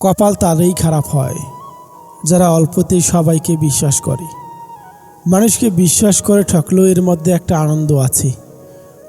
কপাল তাদেরই খারাপ হয়, যারা অল্পতেই সবাইকে বিশ্বাস করে। মানুষকে বিশ্বাস করে ঠকলেও এর মধ্যে একটা আনন্দ আছে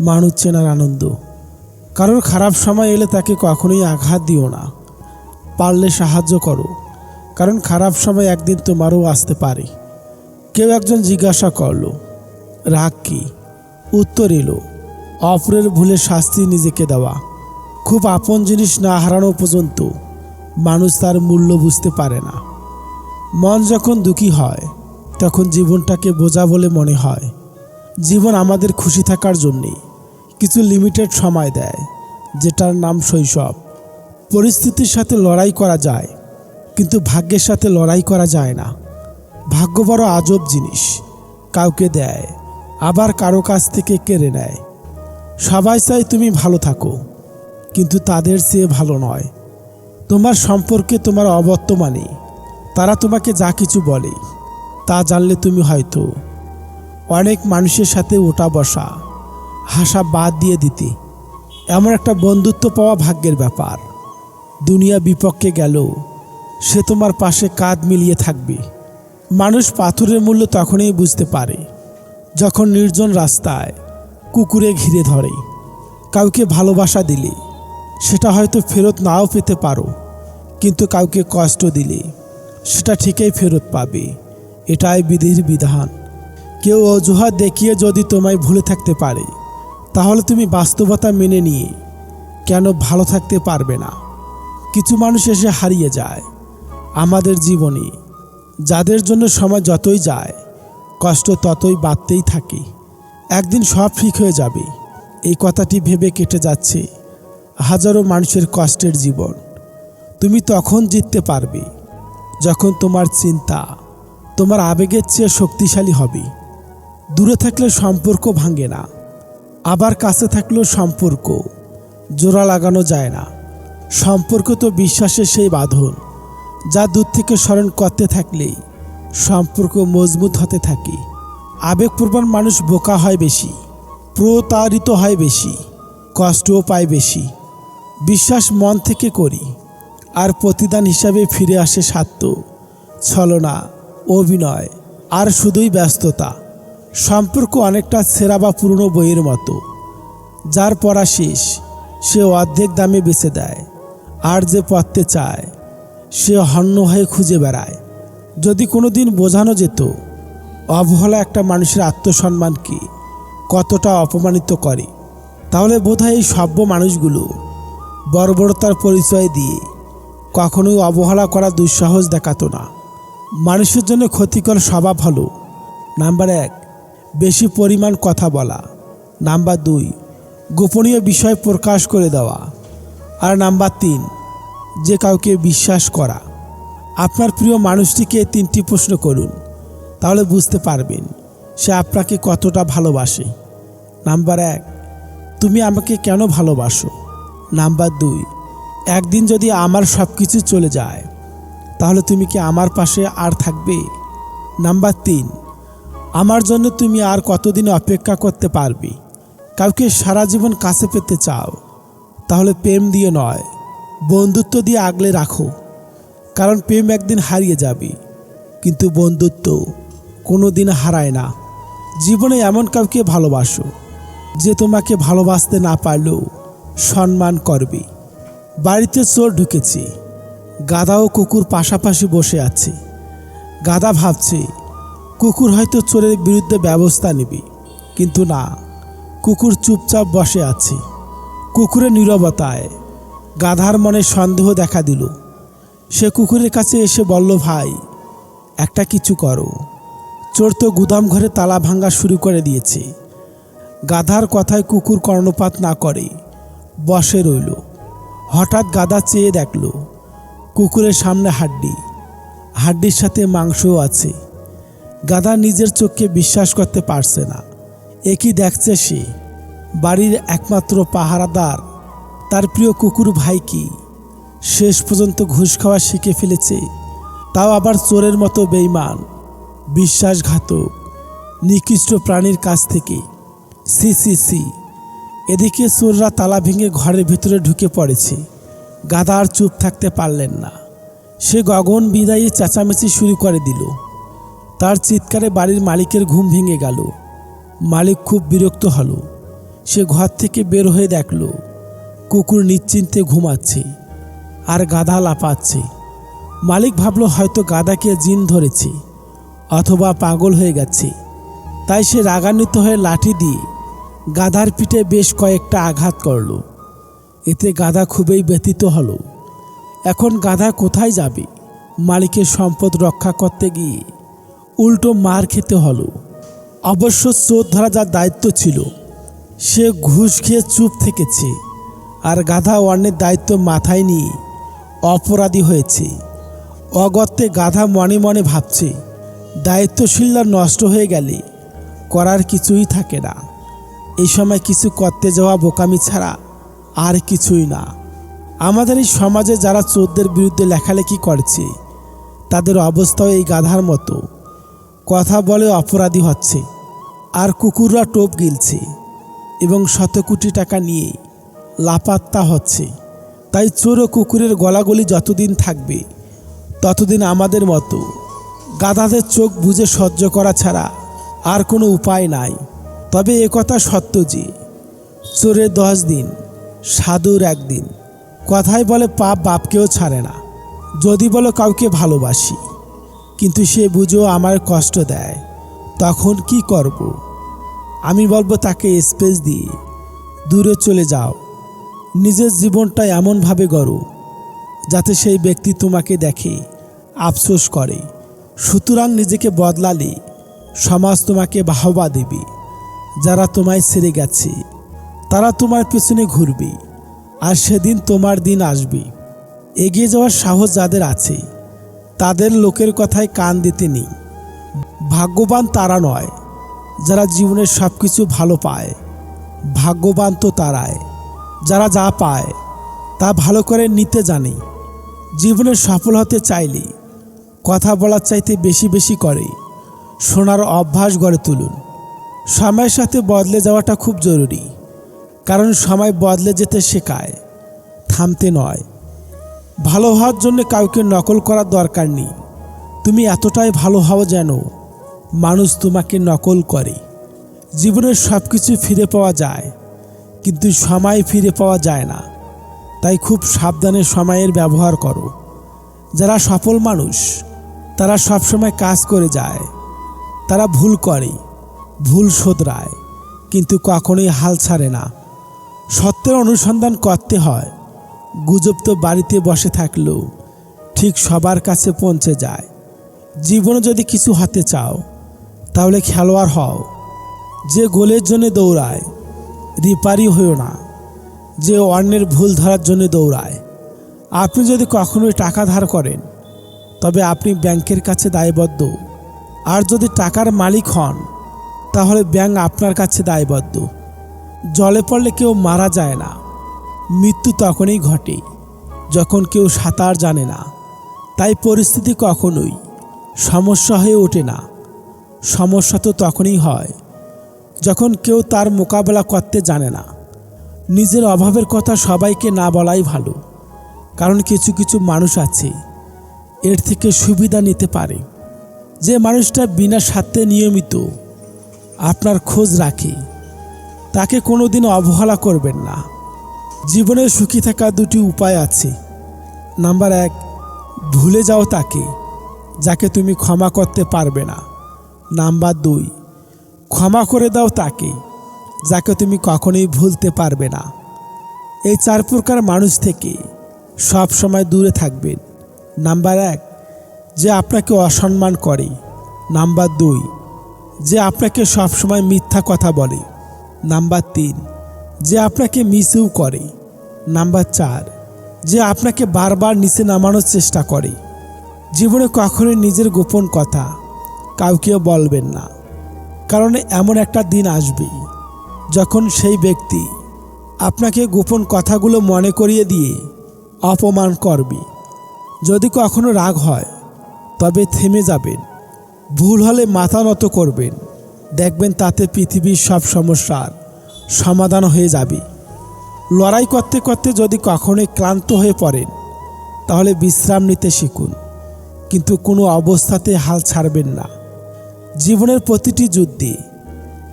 মানুষ চেনার আনন্দ। কারোর খারাপ সময় এলে তাকে কখনোই আঘাত দিও না। পারলে সাহায্য করো, কারণ খারাপ সময় একদিন তোমারও আসতে পারে। কেউ একজন জিজ্ঞাসা করল, রাগ কি? উত্তর এলো, অপরের ভুলে শাস্তি নিজেকে দেওয়া। খুব আপন জিনিস না হারানো পর্যন্ত। মানুষ তার মূল্য বুঝতে পারে না। মন যখন দুঃখী হয়, তখন জীবনটাকে বোঝা বলে মনে হয়। জীবন আমাদের খুশি থাকার জন্যে কিছু লিমিটেড সময় দেয়, যেটার নাম শৈশব। পরিস্থিতির সাথে লড়াই করা যায়, কিন্তু ভাগ্যের সাথে লড়াই করা যায় না। ভাগ্য বড় আজব জিনিস, কাউকে দেয়, আবার কারও কাছ থেকে কেড়ে নেয়। সবাই চাই তুমি ভালো থাকো, কিন্তু তাদের চেয়ে ভালো নয়। তোমার সম্পর্কে তোমার অবর্তমানে, তারা তোমাকে যা কিছু বলে, তা জানলে তুমি হয়তো অনেক মানুষের সাথে ওটা বসা, হাসা বাদ দিয়ে দিতে। এমন একটা বন্ধুত্ব পাওয়া ভাগ্যের ব্যাপার। দুনিয়া বিপক্ষে গেল সে তোমার পাশে কাঁধ মিলিয়ে থাকবে। মানুষ পাথরের মূল্য তখনই বুঝতে পারে, যখন নির্জন রাস্তায় কুকুরে ঘিরে ধরে। কাউকে ভালোবাসা দিলে সেটা হয়তো ফেরত নাও পেতে পারো, কিন্তু কাউকে কষ্ট দিলে, সেটা ঠিকই ফেরত পাবে। এটাই বিধির বিধান। কেউ অজুহাত দেখিয়ে যদি তোমায় ভুলে থাকতে পারে, তাহলে তুমি বাস্তবতা মেনে নিয়ে কেন ভালো থাকতে পারবে না? কিছু মানুষ এসে হারিয়ে যায়। আমাদের জীবনে যাদের জন্য সময় যতই যায়, কষ্ট ততই বাড়তেই থাকে। একদিন সব ঠিক হয়ে যাবে। এই কথাটি ভেবে কেটে যাচ্ছে। হাজারো মানুষের কষ্টের জীবন। তুমি তখন জিততে পারবে। যখন তোমার চিন্তা, তোমার আবেগের চেয়ে শক্তিশালী হবে। দূরে থাকলে সম্পর্ক ভাঙে না। আবার কাছে থাকলেও সম্পর্ক, জোড়া লাগানো যায় না। সম্পর্ক তো বিশ্বাসের সেই বাঁধন, যা দূর থেকে স্মরণ করতে থাকলেই সম্পর্ক মজবুত হতে থাকে। আবেগপ্রবণ মানুষ বোকা হয় বেশি, প্রতারিত হয় বেশি, কষ্টও পায় বেশি। বিশ্বাস মন থেকে করি, আর প্রতিদান হিসাবে ফিরে আসে স্বার্থ ছলনা, অভিনয়, আর শুধুই ব্যস্ততা। সম্পর্ক অনেকটা সেরা বা পুরনো বইয়ের মতো। যার পড়া শেষ, সে অর্ধেক দামে বেছে দেয়, আর যে পড়তে চায়, সে হন্য হয়ে খুঁজে বেড়ায়। যদি কোনো দিন বোঝানো যেত, অবহেলা একটা মানুষের আত্মসম্মানকে কতটা অপমানিত করে, তাহলে বোধহয় এই সভ্য মানুষগুলো বর্বরতার পরিচয় দিয়ে। কখনোই অবহেলা করা দুঃসাহস দেখাতো না। মানুষের জন্য ক্ষতিকর স্বভাব হলো, নাম্বার এক, বেশি পরিমাণ কথা বলা। নাম্বার দুই, গোপনীয় বিষয় প্রকাশ করে দেওয়া। আর নাম্বার তিন, যে কাউকে বিশ্বাস করা। আপনার প্রিয় মানুষটিকে তিনটি প্রশ্ন করুন, তাহলে বুঝতে পারবেন সে আপনাকে কতটা ভালোবাসে। নাম্বার এক, তুমি আমাকে কেন ভালোবাসো? নাম্বার দুই, একদিন যদি আমার সব কিছু চলে যায়, তাহলে তুমি কি আমার পাশে আর থাকবে? নাম্বার তিন, আমার জন্য তুমি আর কতদিন অপেক্ষা করতে পারবে? কাউকে সারা জীবন কাছে পেতে চাও, তাহলে প্রেম দিয়ে নয়, বন্ধুত্ব দিয়ে আগলে রাখো। কারণ প্রেম একদিন হারিয়ে যাবে, কিন্তু বন্ধুত্ব কোনো দিন হারায় না। জীবনে এমন কাউকে ভালোবাসো, যে তোমাকে ভালোবাসতে না পারলেও সম্মান করবে। বাড়িতে চোর ঢুকেছে। গাদা ও কুকুর পাশাপাশি বসে আছে। গাদা ভাবছে, কুকুর হয়তো চোরের বিরুদ্ধে ব্যবস্থা নেবে। কিন্তু না, কুকুর চুপচাপ বসে আছে। কুকুরের নীরবতায় গাধার মনে সন্দেহ দেখা দিল। সে কুকুরের কাছে এসে বলল, ভাই, একটা কিছু করো। চোর তো গুদাম ঘরে তালা ভাঙা শুরু করে দিয়েছে। গাধার কথায় কুকুর কর্ণপাত না করে। বসে রইল। হঠাৎ গাদা চেয়ে দেখল, কুকুরের সামনে হাড্ডি। হাড্ডির সাথে মাংসও আছে। গাদা নিজের চোখকে বিশ্বাস করতে পারছে না। একই দেখছে সে? বাড়ির একমাত্র পাহারাদার। তার প্রিয় কুকুর ভাই কি? শেষ পর্যন্ত ঘুষ খাওয়া শিখে ফেলেছে। তাও আবার চোরের মতো বেইমান বিশ্বাসঘাতক, নিকৃষ্ট প্রাণীর কাছ থেকে। সি সি সি। এদিকে চোররা তালা ভেঙে ঘরের ভিতরে ঢুকে পড়েছে। গাদা আর চুপ থাকতে পারলেন না। সে গগন বিদায়ী চেঁচামেচি শুরু করে দিল। তার চিৎকারে বাড়ির মালিকের ঘুম ভেঙে গেল। মালিক খুব বিরক্ত হলো। সে ঘর থেকে বের হয়ে দেখল, কুকুর নিশ্চিন্তে ঘুমাচ্ছে আর গাধা লাপাচ্ছে মালিক ভাবলো হয়তো গাদাকে জিন ধরেছে অথবা পাগল হয়ে গেছে। তাই সে রাগান্বিত হয়ে লাঠি দিয়ে গাধার পিঠে বেশ কয়েকটা আঘাত করল। এতে গাধা খুবই ব্যথিত হলো। এখন গাধা কোথায় যাবে? মালিকের সম্পদ রক্ষা করতে গিয়ে উল্টো মার খেতে হলো। অবশ্য চোর ধরা যার দায়িত্ব ছিল, সে ঘুষ খেয়ে চুপ থেকেছে আর গাধা অন্যের দায়িত্ব মাথায় নিয়ে অপরাধী হয়েছে। অগত্যে গাধা মনে মনে ভাবছে, দায়িত্বশীলরা নষ্ট হয়ে গেলে করার কিছুই থাকে না। এই সময় কিছু করতে যাওয়া বোকামি ছাড়া আর কিছুই না। আমাদের এই সমাজে যারা চোরদের বিরুদ্ধে লেখালেখি করছে, তাদের অবস্থাও এই গাধার মতো। কথা বলে অপরাধী হচ্ছে, আর কুকুররা টোপ গিলছে এবং শত কোটি টাকা নিয়ে লাপাত্তা হচ্ছে। তাই চোর ও কুকুরের গলাগলি যতদিন থাকবে, ততদিন আমাদের মতো গাধাদের চোখ বুঝে সহ্য করা ছাড়া আর কোনো উপায় নাই। তবে একথা সত্য যে, চোরের দশ দিন, সাধুর একদিন। কথায় বলে পাপ বাপকেও ছাড়ে না। যদি বলো কাউকে ভালোবাসি, কিন্তু সে বুঝো আমার কষ্ট দেয়, তখন কি করব। আমি বলব তাকে স্পেস দিয়ে, দূরে চলে যাও। নিজের জীবনটা এমনভাবে গড়ো, যাতে সেই ব্যক্তি তোমাকে দেখে, আফসোস করে। সুতরাং নিজেকে বদলালে সমাজ তোমাকে বাহবা দেবে। যারা তোমায় ছেড়ে গেছে, তারা তোমার পেছনে ঘুরবে, আর সেদিন তোমার দিন আসবে। এগিয়ে যাওয়ার সাহস যাদের আছে, তাদের লোকের কথায় কান দিতে নেই। ভাগ্যবান তারা নয়, যারা জীবনের সব কিছু ভালো পায়। ভাগ্যবান তো তারায় যারা যা পায়, তা ভালো করে নিতে জানে। জীবনে সফল হতে চাইলে, কথা বলার চাইতে বেশি বেশি করে, শোনার অভ্যাস গড়ে তুলুন। সময়ের সাথে বদলে যাওয়াটা খুব জরুরি। কারণ সময় বদলে যেতে শেখায়, থামতে নয়। ভালো হওয়ার জন্য কাউকে নকল করার দরকার নেই। তুমি এতটাই ভালো হও যেন মানুষ তোমাকে নকল করে। জীবনের সব কিছু ফিরে পাওয়া যায়, কিন্তু সময় ফিরে পাওয়া যায় না। তাই খুব সাবধানে সময়ের ব্যবহার করো। যারা সফল মানুষ, তারা সবসময় কাজ করে যায়, তারা ভুল করে। ভুল শোধরায়। কিন্তু কখনোই হাল ছাড়ে না। সত্যের অনুসন্ধান করতে হয়। গুজব তো বাড়িতে বসে থাকলেও ঠিক সবার কাছে পৌঁছে যায়। জীবনে যদি কিছু হতে চাও, তাহলে খেলোয়াড় হও। যে গোলের জন্য দৌড়ায় রিপারি হইও না। যে অন্যের ভুল ধরার জন্য দৌড়ায়। আপনি যদি কখনোই টাকা ধার করেন, তবে আপনি ব্যাংকের কাছে দায়বদ্ধ। আর যদি টাকার মালিক হন তাহলে ব্যাংক আপনার কাছে দায়বদ্ধ। জলে পড়লে কেউ মারা যায় না। মৃত্যু তখনই ঘটে, যখন কেউ সাঁতার জানে না। তাই পরিস্থিতি কখনোই সমস্যা হয়ে ওঠে না। সমস্যা তো তখনই হয়, যখন কেউ তার মোকাবেলা করতে জানে না। নিজের অভাবের কথা সবাইকে না বলাই ভালো, কারণ কিছু কিছু মানুষ আছে, এর থেকে সুবিধা নিতে পারে। যে মানুষটা বিনা স্বার্থে নিয়মিত আপনার খোঁজ রাখে। তাকে কোনোদিন অবহেলা করবেন না। জীবনে সুখী থাকার দুটি উপায় আছে। নাম্বার এক, ভুলে যাও তাকে, যাকে তুমি ক্ষমা করতে পারবে না। নাম্বার দুই, ক্ষমা করে দাও তাকে, যাকে তুমি কখনোই ভুলতে পারবে না। এই চার প্রকার মানুষ থেকে সব সময় দূরে থাকবেন। নাম্বার এক, যে আপনাকে অসম্মান করে। নাম্বার দুই যে আপনাকে সবসময় মিথ্যা কথা বলে। নাম্বার তিন, যে আপনাকে মিসইউ করে। নাম্বার চার, যে আপনাকে বারবার নিচে নামানোর চেষ্টা করে। জীবনে কখনোই নিজের গোপন কথা কাউকেও বলবেন না। কারণ এমন একটা দিন আসবে যখন সেই ব্যক্তি আপনাকে গোপন কথাগুলো মনে করিয়ে দিয়ে অপমান করবে। যদি কখনো রাগ হয়, তবে থেমে যাবেন। ভুল হলে মাথা নত করবেন। দেখবেন তাতে পৃথিবীর সব সমস্যার সমাধান হয়ে যাবে। লড়াই করতে করতে যদি কখনোই ক্লান্ত হয়ে পড়েন, তাহলে বিশ্রাম নিতে শিখুন। কিন্তু কোনো অবস্থাতে হাল ছাড়বেন না। জীবনের প্রতিটি যুদ্ধে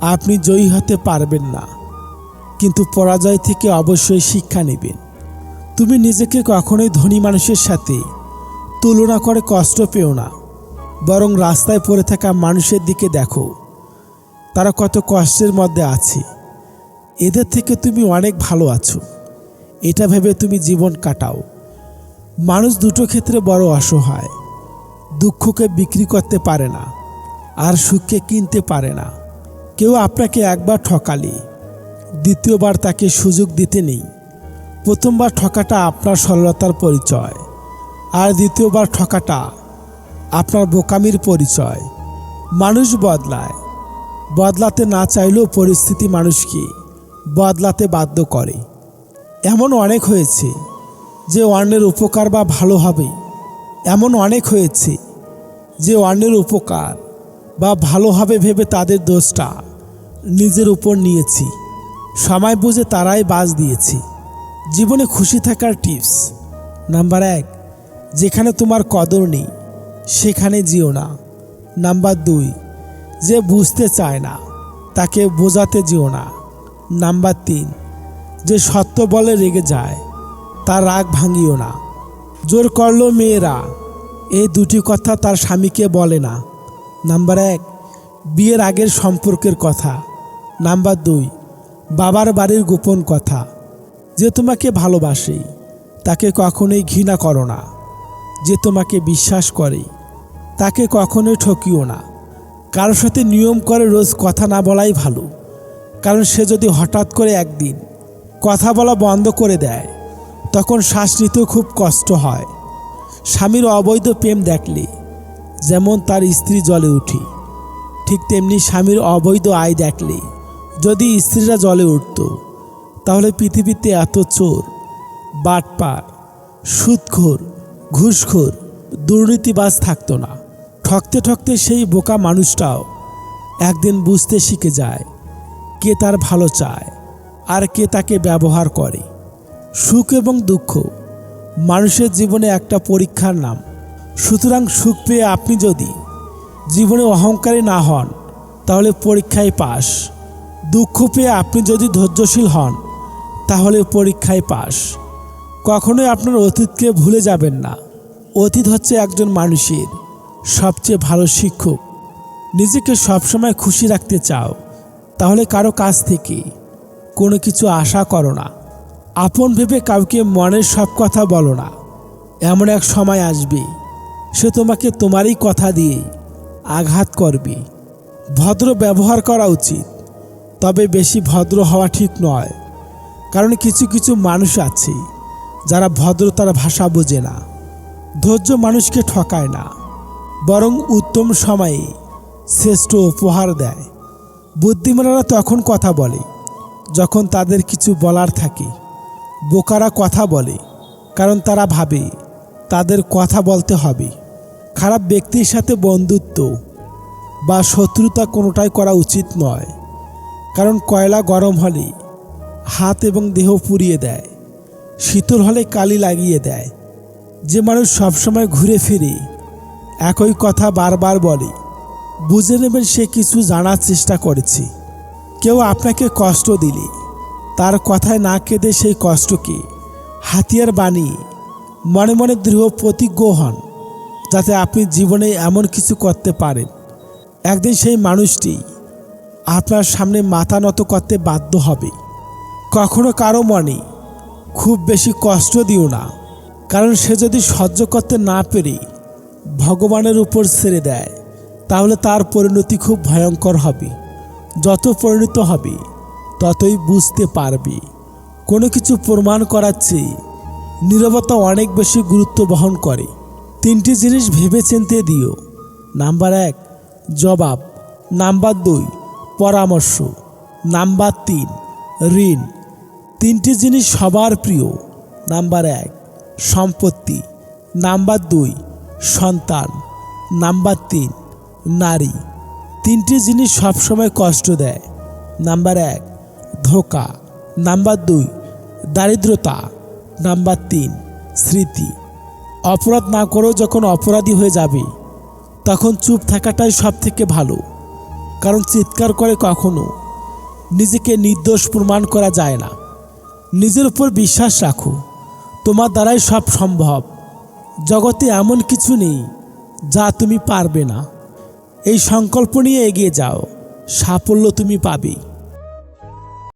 আপনি জয়ী হতে পারবেন না। কিন্তু পরাজয় থেকে অবশ্যই শিক্ষা নেবেন। তুমি নিজেকে কখনোই ধনী মানুষের সাথে তুলনা করে কষ্ট পেও না। বরং রাস্তায় পড়ে থাকা মানুষের দিকে দেখো। তারা কত কষ্টের মধ্যে আছে। এদের থেকে তুমি অনেক ভালো আছো। এটা ভেবে তুমি জীবন কাটাও। মানুষ দুটো ক্ষেত্রে বড় অসহায়। দুঃখকে বিক্রি করতে পারে না, আর সুখকে কিনতে পারে না। কেউ আপনাকে একবার ঠকালে, দ্বিতীয়বার তাকে সুযোগ দিতে নেই। প্রথমবার ঠকাটা আপনার সরলতার পরিচয়, আর দ্বিতীয়বার ঠকাটা আপনার বোকামির পরিচয়। মানুষ বদলায়। বদলাতে না চাইলেও পরিস্থিতি মানুষকে বদলাতে বাধ্য করে। এমন অনেক হয়েছে যে অন্যের উপকার বা ভালো হবে। এমন অনেক হয়েছে যে অন্যের উপকার বা ভালো হবে ভেবে তাদের দোষটা নিজের উপর নিয়েছি। সময় বুঝে তারাই বাজ দিয়েছি। জীবনে খুশি থাকার টিপস নাম্বার এক, যেখানে তোমার কদর নেই। সেখানে যেও না। নাম্বার দুই, যে বুঝতে চায় না, তাকে বোঝাতে যেও না। নাম্বার তিন, যে সত্য বলে রেগে যায়, তার রাগ ভাঙিও না। জোর করল মেয়েরা, এই দুটি কথা তার স্বামীকে বলে না। নাম্বার এক, বিয়ের আগের সম্পর্কের কথা। নাম্বার দুই, বাবার বাড়ির গোপন কথা। যে তোমাকে ভালোবাসে, তাকে কখনোই ঘৃণা করো না। যে তোমাকে বিশ্বাস করে তাকে কখনোই ঠকিও না। কারোর সাথে নিয়ম করে রোজ কথা না বলাই ভালো। কারণ সে যদি হঠাৎ করে একদিন কথা বলা বন্ধ করে দেয়, তখন শ্বাস নিতেও খুব কষ্ট হয়। স্বামীর অবৈধ প্রেম দেখলে যেমন তার স্ত্রী জলে উঠি ঠিক তেমনি স্বামীর অবৈধ আয় দেখলে যদি স্ত্রীরা জলে উঠত, তাহলে পৃথিবীতে এত চোর, বাটপার, সুদখোর, ঘুষখোর, দুর্নীতিবাজ থাকতো না। ঠকতে ঠকতে সেই বোকা মানুষটাও একদিন বুঝতে শিখে যায় কে তার ভালো চায় আর কে তাকে ব্যবহার করে। সুখ এবং দুঃখ মানুষের জীবনে একটা পরীক্ষার নাম। সুতরাং সুখ পেয়ে আপনি যদি জীবনে অহংকারী না হন, তাহলে পরীক্ষায় পাস দুঃখ পেয়ে আপনি যদি ধৈর্যশীল হন, তাহলে পরীক্ষায় পাস কখনোই আপনার অতীতকে ভুলে যাবেন না। অতীত হচ্ছে একজন মানুষের। সবচেয়ে ভালো শিক্ষক। নিজেকে সবসময় খুশি রাখতে চাও, তাহলে কারও কাছ থেকে কোনো কিছু আশা করো না। আপন ভেবে কাউকে মনের সব কথা বলো না। এমন এক সময় আসবে, সে তোমাকে তোমারই কথা দিয়ে আঘাত করবে। ভদ্র ব্যবহার করা উচিত, তবে বেশি ভদ্র হওয়া ঠিক নয়। কারণ কিছু কিছু মানুষ আছে, যারা ভদ্রতার ভাষা বোঝে না। ধৈর্য মানুষকে ঠকায় না। বরং উত্তম সময়ে শ্রেষ্ঠ উপহার দেয়। বুদ্ধিমানরা তখন কথা বলে, যখন তাদের কিছু বলার থাকে। বোকারা কথা বলে, কারণ তারা ভাবে, তাদের কথা বলতে হবে। খারাপ ব্যক্তির সাথে বন্ধুত্ব বা শত্রুতা কোনোটাই করা উচিত নয়। কারণ কয়লা গরম হলে হাত এবং দেহ পুড়িয়ে দেয়, শীতল হলে কালি লাগিয়ে দেয়। যে মানুষ সবসময় ঘুরে ফিরে একই কথা বারবার বলে বুঝে নেবেন সে কিছু জানার চেষ্টা করেছে। কেউ আপনাকে কষ্ট দিলে, তার কথায় না কেঁদে সেই কষ্টকে হাতিয়ার বানিয়ে মনে মনে দৃঢ় প্রতিজ্ঞ হন, যাতে আপনি জীবনে এমন কিছু করতে পারেন। একদিন সেই মানুষটি আপনার সামনে মাথা নত করতে বাধ্য হবে। কখনো কারও মনে খুব বেশি কষ্ট দিও না, কারণ সে যদি সহ্য করতে না পেরে ভগবানের উপর ছেড়ে দেয়, তাহলে তার পরিণতি খুব ভয়ঙ্কর হবে। যত পরিণত হবে, ততই বুঝতে পারবে। কোনো কিছু প্রমাণ করার চেয়ে নীরবতা অনেক বেশি গুরুত্ব বহন করে। তিনটি জিনিস ভেবে চিনতে দিও। নাম্বার এক, জবাব। নাম্বার দুই, পরামর্শ। নাম্বার তিন, ঋণ। তিনটি জিনিস সবার প্রিয়। নাম্বার এক, সম্পত্তি। নাম্বার দুই সন্তান। নাম্বার তিন, নারী। তিনটি জিনিস সবসময় কষ্ট দেয়। নাম্বার এক, ধোকা। নাম্বার দুই, দারিদ্রতা। নাম্বার তিন, স্মৃতি। অপরাধ না করেও যখন অপরাধী হয়ে যাবে, তখন চুপ থাকাটাই সব থেকে ভালো। কারণ চিৎকার করে কখনো নিজেকে নির্দোষ প্রমাণ করা যায় না। নিজের উপর বিশ্বাস রাখো। তোমার দ্বারাই সব সম্ভব। জগতে এমন কিছু নেই যা তুমি পারবে না। এই সংকল্প নিয়ে এগিয়ে যাও। সাফল্য তুমি পাবে।